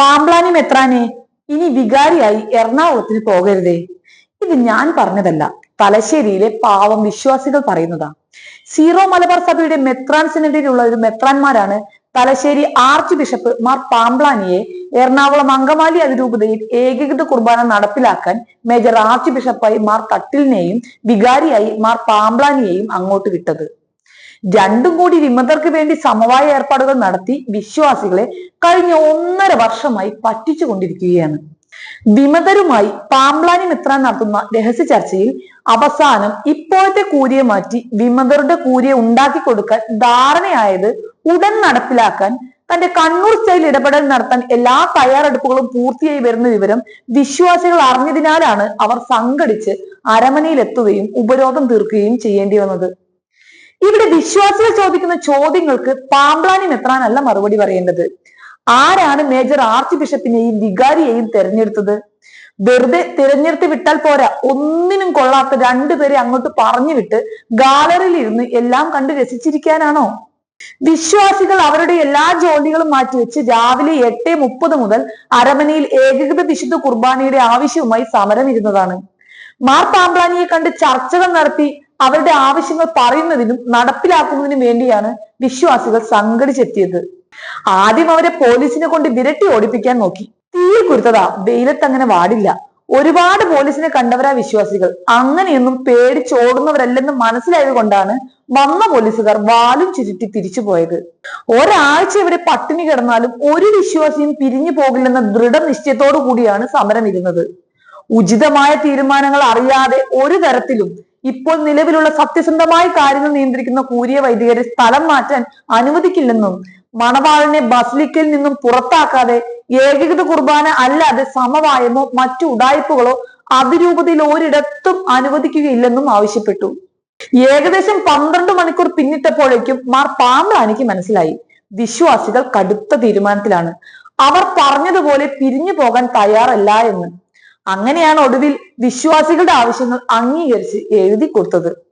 പാമ്പ്ലാനി മെത്രാനെ ഇനി വികാരിയായി എറണാകുളത്തിന് പോകരുതേ. ഇത് ഞാൻ പറഞ്ഞതല്ല. തലശ്ശേരിയിലെ പാവം വിശ്വാസികൾ പറയുന്നതാ. സീറോ മലബാർ സഭയുടെ മെത്രാൻ സെനറ്റിലുള്ള ഒരു മെത്രാൻമാരാണ് തലശ്ശേരി ആർച്ച് ബിഷപ്പ് മാർ പാമ്പ്ലാനിയെ എറണാകുളം അങ്കമാലി അതിരൂപതയിൽ ഏകീകൃത കുർബാന നടപ്പിലാക്കാൻ മേജർ ആർച്ച് ബിഷപ്പായി മാർ തട്ടിലിനെയും വികാരിയായി മാർ പാമ്പ്ലാനിയെയും അങ്ങോട്ട് വിട്ടത്. രണ്ടും കൂടി വിമതർക്ക് വേണ്ടി സമവായ ഏർപ്പാടുകൾ നടത്തി വിശ്വാസികളെ കഴിഞ്ഞ ഒന്നര വർഷമായി പറ്റിച്ചുകൊണ്ടിരിക്കുകയാണ് വിമതരുമായി പാമ്പ്ലാനി മിത്ര നടത്തുന്ന രഹസ്യ ചർച്ചയിൽ അവസാനം ഇപ്പോഴത്തെ കൂരിയെ മാറ്റി വിമതരുടെ കൂരിയെ ഉണ്ടാക്കി കൊടുക്കാൻ ധാരണയായത് ഉടൻ നടപ്പിലാക്കാൻ തന്റെ കണ്ണൂർ സ്റ്റൈൽ ഇടപെടൽ നടത്താൻ എല്ലാ തയ്യാറെടുപ്പുകളും പൂർത്തിയായി വരുന്ന വിവരം വിശ്വാസികൾ അറിഞ്ഞതിനാലാണ് അവർ സംഘടിച്ച് അരമനയിലെത്തുകയും ഉപരോധം തീർക്കുകയും ചെയ്യേണ്ടി വന്നത്. ഇവിടെ വിശ്വാസികൾ ചോദിക്കുന്ന ചോദ്യങ്ങൾക്ക് പാമ്പ്ലാനി മെത്രാനല്ല മറുപടി പറയേണ്ടത്? ആരാണ് മേജർ ആർച്ച് ബിഷപ്പിനെയും വികാരിയെയും തെരഞ്ഞെടുത്തത്? വെറുതെ തിരഞ്ഞെടുത്ത് വിട്ടാൽ പോരാ. ഒന്നിനും കൊള്ളാത്ത രണ്ടുപേരെ അങ്ങോട്ട് പറഞ്ഞു വിട്ട് ഗാലറിയിൽ ഇരുന്ന് എല്ലാം കണ്ട് രസിച്ചിരിക്കാനാണോ? വിശ്വാസികൾ അവരുടെ എല്ലാ ജോലികളും മാറ്റിവെച്ച് രാവിലെ എട്ട് മുപ്പത് മുതൽ അരമനയിൽ ഏകീകൃത വിശുദ്ധ കുർബാനയുടെ ആവശ്യവുമായി സമരം ഇരുന്നതാണ് മാർ പാമ്പ്ലാനിയെ കണ്ട് ചർച്ചകൾ നടത്തി അവരുടെ ആവശ്യങ്ങൾ പറയുന്നതിനും നടപ്പിലാക്കുന്നതിനും വേണ്ടിയാണ് വിശ്വാസികൾ സംഘടിച്ചെത്തിയത്. ആദ്യം അവരെ പോലീസിനെ കൊണ്ട് വിരട്ടി ഓടിപ്പിക്കാൻ നോക്കി. തീയിൽ കുരുത്തതാ വെയിലത്ത് അങ്ങനെ വാടില്ല. ഒരുപാട് പോലീസിനെ കണ്ടവരാ വിശ്വാസികൾ. അങ്ങനെയൊന്നും പേടിച്ചോടുന്നവരല്ലെന്ന് മനസ്സിലായത് കൊണ്ടാണ് വന്ന പോലീസുകാർ വാലും ചുരുട്ടി തിരിച്ചു പോയത്. ഒരാഴ്ച ഇവിടെ പട്ടിണി കിടന്നാലും ഒരു വിശ്വാസിയും പിരിഞ്ഞു പോകില്ലെന്ന ദൃഢനിശ്ചയത്തോടു കൂടിയാണ് സമരം ഇരുന്നത് ഉചിതമായ തീരുമാനങ്ങൾ അറിയാതെ ഒരു തരത്തിലും ഇപ്പോൾ നിലവിലുള്ള സത്യസന്ധമായ കാര്യങ്ങൾ നിയന്ത്രിക്കുന്ന കൂരിയ വൈദികരെ സ്ഥലം മാറ്റാൻ അനുവദിക്കില്ലെന്നും മണവാളിനെ ബസ്ലിക്കിൽ നിന്നും പുറത്താക്കാതെ ഏകീകൃത കുർബാന അല്ലാതെ സമവായമോ മറ്റു ഉടായ്പകളോ അതിരൂപതയിൽ ഒരിടത്തും അനുവദിക്കുകയില്ലെന്നും ആവശ്യപ്പെട്ടു. ഏകദേശം പന്ത്രണ്ട് മണിക്കൂർ പിന്നിട്ടപ്പോഴേക്കും മാർ പാമ്പ്ലാനിക്ക് മനസ്സിലായി. വിശ്വാസികൾ കടുത്ത തീരുമാനത്തിലാണ്. അവർ പറഞ്ഞതുപോലെ പിരിഞ്ഞു പോകാൻ തയ്യാറല്ല എന്ന്. അങ്ങനെയാണ് ഒടുവിൽ വിശ്വാസികളുടെ ആവശ്യങ്ങൾ അംഗീകരിച്ച് എഴുതി കൊടുത്തത്.